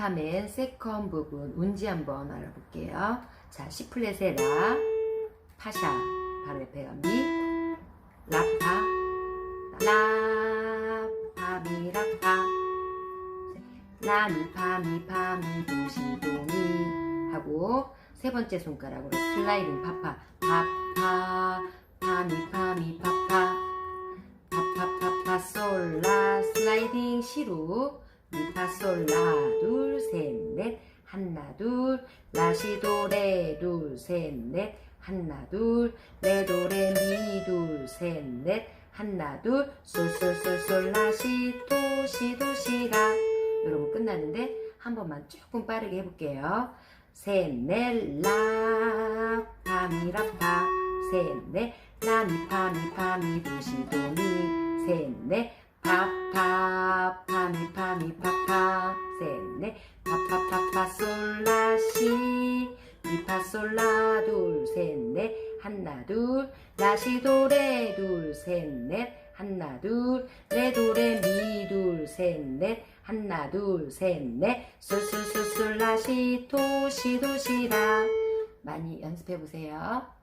다음엔 세컨 부분 운지 한번 알아볼게요. 자, C 플랫의 라, 파샤, 바로 옆에 가 미, 라파, 라, 파 미, 라파, 라 미, 파 미, 파 미, 도 시, 도 미 하고 세 번째 손가락으로 슬라이딩 파파, 파 파, 파 미, 파 미, 파 파, 파 파 파 파, 솔 라, 슬라이딩 시루, 미파솔 라 둘셋넷. 하나 둘. 라시도 레 둘셋넷. 하나 둘. 레도레 미 둘셋넷. 하나 둘. 솔솔솔솔 라시도 시도 시라 여러분 끝났는데 한 번만 조금 빠르게 해볼게요. 셋넷 라 파미라파. 셋넷. 라미 파미 파미 도시도미. 셋넷. 파 파 파미 파미 파파 셋넷 파파파파 솔라시 미파솔라 둘 셋 넷 하나 둘 라시 도레 둘 셋 넷 하나 둘 레 도레 미 둘 셋 넷 하나 둘 셋넷 솔솔솔솔 라시 도시 도시라 많이 연습해 보세요.